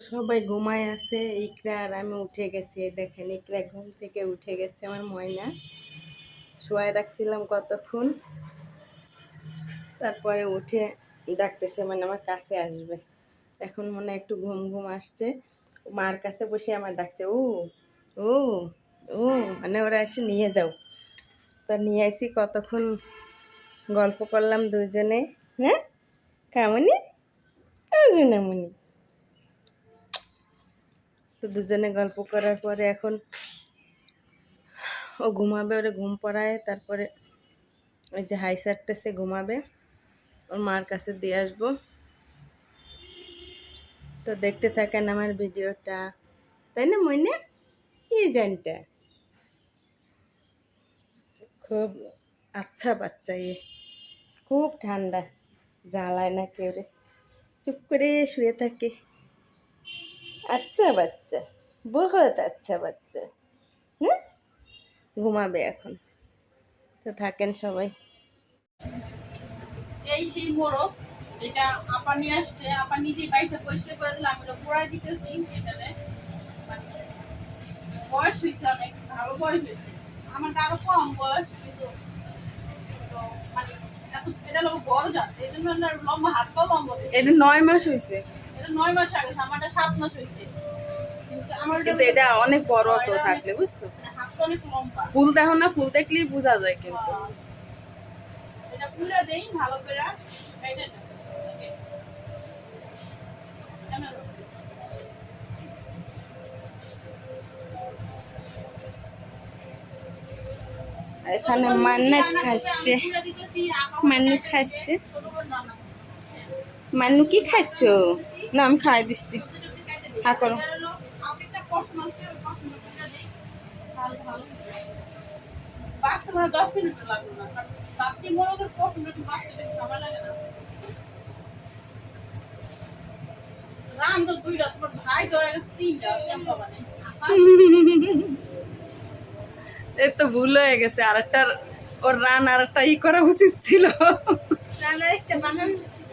সবাই ঘুমায় আছে, ইকরা আর আমি উঠে গেছি দেখেন, ইকরা ঘুম থেকে উঠে গেছে আমার ময়না। শোয়াই রাখছিলাম কতক্ষণ, তারপরে উঠে ডাকতেছে মানে আমার কাছে আসবে। এখন মনে একটু ঘুম ঘুম আসছে, মার কাছে বসে আমার ডাকছে, ও ও ও মানে ওরা এসে নিয়ে যাও। তা নিয়ে আসি কতক্ষণ গল্প করলাম দুজনে হ্যাঁ? কামনি? জুনামনি তো দুজনে গল্প করার পরে এখন ও ঘুমাবে, ওরে ঘুম পড়ায়, তারপরে ওই যে হাই সারতেছে ঘুমাবে, ওর মার কাছে দিয়ে আসব। তো দেখতে থাকেন আমার ভিডিওটা, তাই না মইনে? কি জানটা। খুব আচ্ছা বাচ্চা ইয়ে খুব ঠান্ডা, জ্বালায় না কেউ রে। চুপ করে শুয়ে থাকে। আচ্ছা বাচ্চা বহুত আচ্ছা বাচ্চা। হ্যাঁ ঘুমাবে এখন। তো থাকেন সবাই। এই সেই মোড়ক এটা আপা নিয়ে আসছে আপা নিজেই বাইসে পরিষ্কার করে দিলে আমি ওটা পোড়াই দিতেছি বয়স হয়েছে অনেক ভালো বয়স হয়েছে। আমার আরও কম বয়স কিন্তু তো মানে এত এটা লোক বড় জাত এই জন্য আমার লম্বা হাত পা লম্বা হয়েছে। এটা নয় মাস হয়েছে। এটা নয় মাস আগে আমারটা সাত মাস হয়েছে। কিন্তু এটা অনেক বড় তো থাকলে বুঝছ? হাত তো অনেক লম্বা। ফুল দেখো না ফুল দেখলেই বোঝা যায় কিন্তু। এটা পুরা দেই ভালো করে এটা না। কেন? আর এখানে মান্নাত খাচ্ছে। মান্নু খাচ্ছে ছোট করে দাও না। মান্নু কি খাচ্ছ? না আমি খাই দিচ্ছি। হ্যাঁ করো। রান তো মানে ভুল হয়ে গেছে আর একটা ওর রান আর একটা ই করা উচিত ছিল। রান্নার একটা বানানো উচিত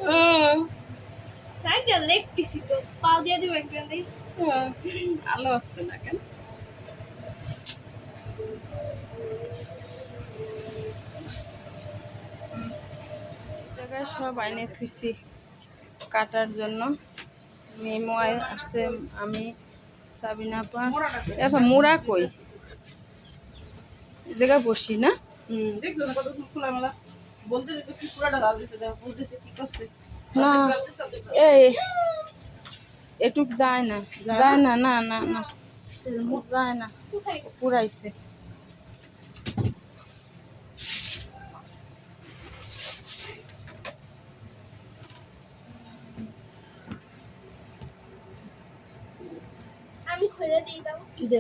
একটা লেগ পিসি তো পাও দিয়ে দিব একজন দিই আলো আসছে না কেন? সব আইনে থুইছি কাটার জন্য। মেমো আসছে আমি সাবিনা পা এখন মোড়া কই? এই জায়গায় বসি না? হুম দেখছ না কত খোলামেলা। বলতে পুরাটা লাল দিতে দাও বলতে কি করছে? না এই এটুক যায় না যায় না না না না যায় না পুরাইছে আমি খুলে দিই দাও দে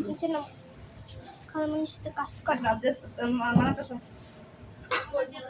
নিচে নাও কারণ তো কাজ করে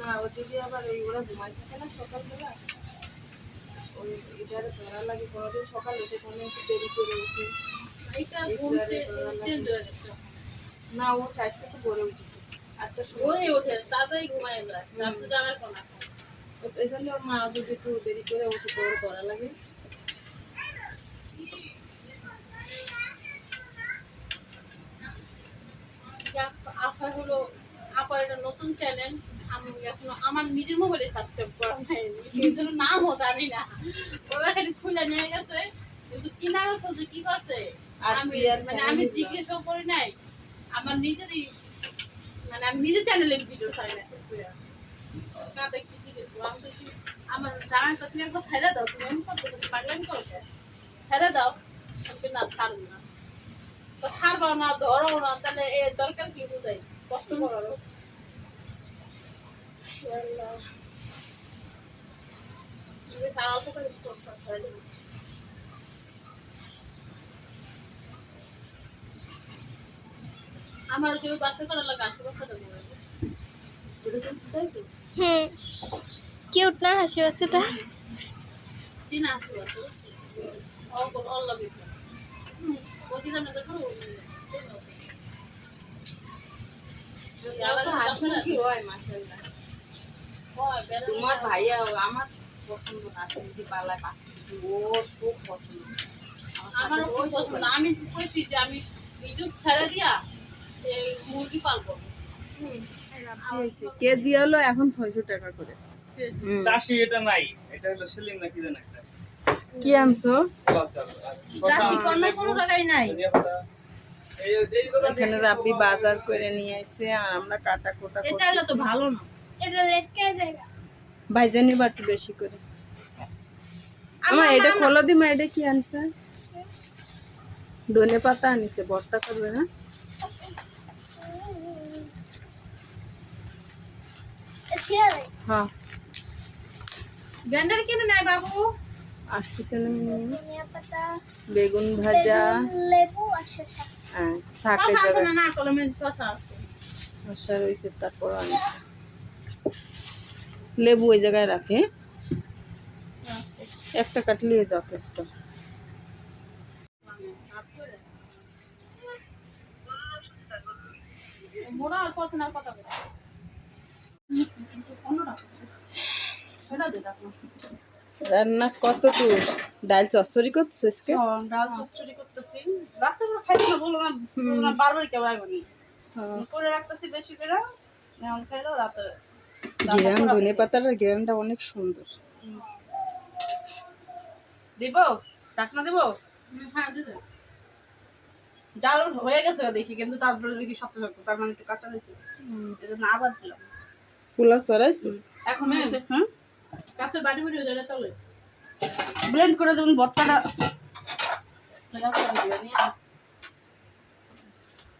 না ও দিদি আবার ওই ওরা ঘুমাই থাকে না সকালবেলা ওই এটারে ধরা লাগে কোনোদিন সকাল উঠে কোনো একটু দেরি করে উঠে। না ও খাইছে তো ভরে উঠেছে। আটটার সময় ওঠে তাড়াতাড়ি ঘুমায় যায় রাত জানার কোনো এই জন্য ওর মা যদি একটু দেরি করে উঠে করে করা লাগে। আশা হলো আপার একটা নতুন চ্যানেল আমি এখনও আমার নিজের মোবাইলে সাবস্ক্রাইব করা হয়নি। জন্য নামও জানি না। ওরা খালি খুলে নিয়ে গেছে। কিন্তু কি নামে কি করছে? আমি মানে আমি জিজ্ঞেসও করি নাই। আমার নিজেরই মানে আমি নিজের চ্যানেলে ভিডিও ছাড়ি না। কাদের কি জিজ্ঞেস আমি তো কি- আমার জানার তো তুমি একবার ছেড়ে দাও। তুমি এমন করতে করতে পাগলামি করছে? ছেড়ে দাও। আমি না ছাড়বো না। তো ছাড়বাও না ধরো না তাহলে এর দরকার কি বুঝাই? কষ্ট করে আমার যে বাচ্চা করা লাগে আশি বাচ্চাটা না হাসি বাচ্চাটা? চিনা অল্প অল্প কি হয় মাসাল্লাহ তোমার ভাইয়া আমার পছন্দ না শুনতে পালায় পাখি ওর খুব পছন্দ। আমার খুব পছন্দ। আমি কইছি যে আমি ইউটিউব ছেড়ে দিয়া মুরগি পালবো। কেজি হলো এখন ছয়শো টাকা করে। চাষি এটা নাই। এটা হলো সেলিং না কি জানো কি আনছো? চাষি কোনো জায়গায় নাই। এখানে রাব্বি বাজার করে নিয়ে আসছে আর আমরা কাটা কোটা তো ভালো না। এটা রেড কে জায়গা ভাইজানি বা একটু বেশি করে। আমার এটা খোলো দিমা এটা কি আনছে? ধনে পাতা আনিছে ভর্তা করবে না হ্যাঁ। ব্যান্ডার কিনে নাই বাবু? আসতেছে না মেয়ে। ধনিয়া পাতা বেগুন ভাজা। লেবু হ্যাঁ থাকে রয়েছে তারপর আনিছে। লেবু ওই জায়গায় রাখে। একটা কাটলেই যথেষ্ট রান্না কত দূর? ডাল চচ্চড়ি করছ আজকে? ডাল চচ্চড়ি করতেছি। খাইতে না না বারবার কেউ আইবনি। করে রাখতেছি বেশি করে এখন খাইলো রাতে গ্রাম ধনে পাতার গ্রামটা অনেক সুন্দর। দিব? ডাকনা দিব? হ্যাঁ ডাল হয়ে গেছে দেখি কিন্তু তারপরে দেখি শক্ত শক্ত তার মানে একটু কাঁচা হয়েছে। জন্য আবার দিলাম। পোলাও এখন হ্যাঁ। কাঁচের বাটি বাটি হয়ে যাবে তলে। ব্লেন্ড করে দেবেন ভর্তাটা।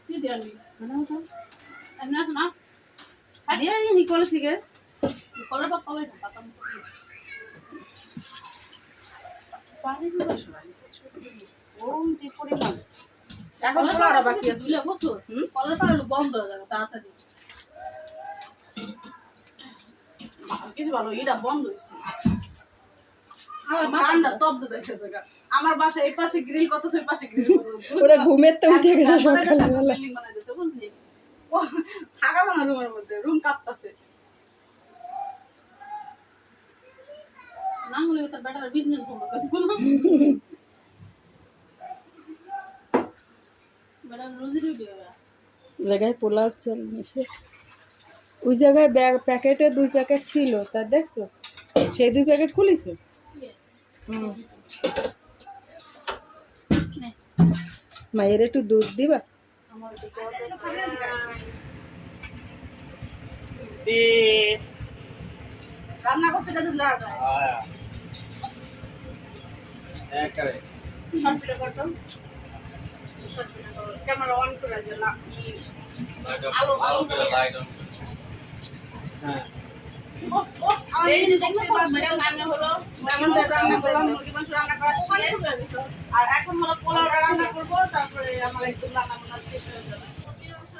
কি দিয়ে আনবি না? ওম যে পরিমাণ। এখন কলাটা বাকি আছে। দিলে বন্ধ হয়ে যাবে তাড়াতাড়ি। কিছু ভালো এটা বন্ধ হয়েছে। আমার বাসা এই পাশে গ্রিল কত ওই পাশে গ্রিল ওরা ঘুমের তো উঠে গেছে সকালবেলা। থাকা না রুমের মধ্যে রুম কাঁপতাছে। না হলে তার বেটার বিজনেস বন্ধ করে দিব না। জায়গায় পোলাও চাল ওই জায়গায় ব্যাগ প্যাকেটে দুই প্যাকেট ছিল তা দেখছ? সেই দুই প্যাকেট খুলিছো? মায়ের একটু দুধ দিবা? ক্যামেরা অন করে মুরগি রান্না করা আর এখন হলো পোলাও রান্না করব তারপরে রান্না বান্না শেষ হয়ে যাবে।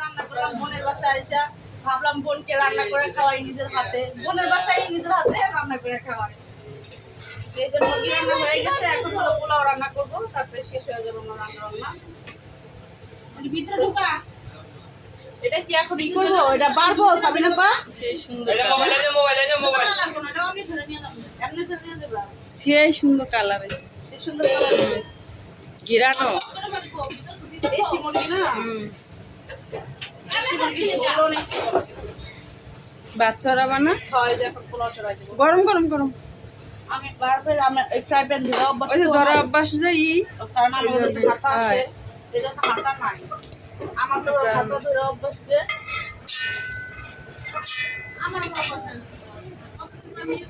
রান্না করলাম বোনের বাসায় আইসা ভাবলাম বোনকে রান্না করে খাওয়াই নিজের হাতে। বোনের বাসায় নিজের হাতে রান্না করে খাওয়াই। এই যে মুরগি রান্না হয়ে গেছে এখন হলো পোলাও রান্না করব তারপরে শেষ হয়ে যাবে আমার রান্না বান্না। মানে ভিতরে ঢোকা? এটা কি এখন ই করব এটা পারব সাবিনা পা সেই সুন্দর। সেই কালার আছে সুন্দর আছে। গিরানো দেশি মুরগি না? বাচ্চারা বানা? হয় গরম গরম গরম। আমি বারবার আমার এই ফ্রাই প্যান ধরে অভ্যাস ওই যে তো ধরা অভ্যাস যে ই। কারণ আমার এই হাতা আছে এটা তো হাতা নাই। আমার তো হাতা ধরে অভ্যাস যে। আমার অভ্যাস।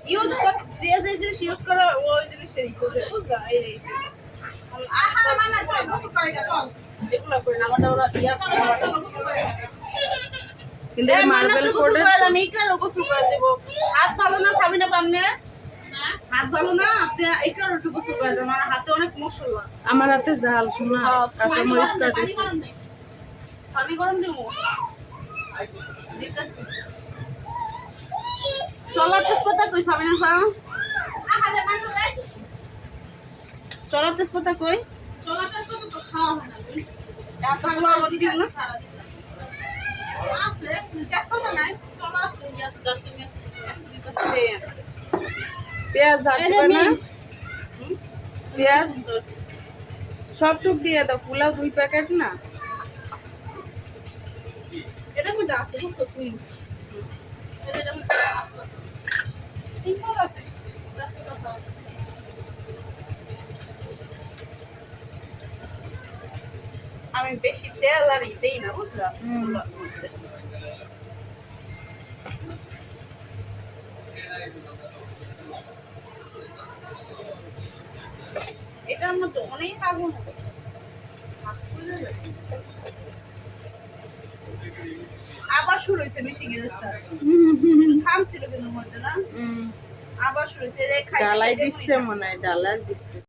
ইউজ কর- যে যে জিনিস ইউজ করে ওই জিনিসেরই করে বুঝলা? এই এই। আর মানে চল, গোসল করে গেল। এগুলো করি না আমারটা ওরা ইয়া করে আমারটা গোসল করে। গেল। কিন্তু মার্বেল কোডে করে দিলাম, গোসল করে দেবো। হাত ভালো না সাবিনা পামনে হাত ভালো না আপনি ইকরার একটু গোসল করে দেবো। আমার হাতে অনেক মশলা। আমার হাতে জাল শোনা কাঁচা মরিচ কাটিছে পানি গরম দেবো? দিতেছি। চলো তেজপাতা কই সাবিনা খাও চলো তেজপাতা কই? পেঁয়াজ। পেঁয়াজ? সব টুক দিয়ে দাও পোলাও দুই প্যাকেট না? এটা মধ্যে আছে এটা মধ্যে আছে। ঠিক আছে তেজপাতা আছে। আমি বেশি তেল আর দেই না বুঝলা? হুম। এটার মধ্যে অনেক আগুন। আবার শুরু হয়েছে বেশি গ্যাসটা খাম ছিল কিন্তু মধ্যে না। আবার শুরু হয়েছে ডালাই দিচ্ছে মনে হয় ডালাই দিচ্ছে।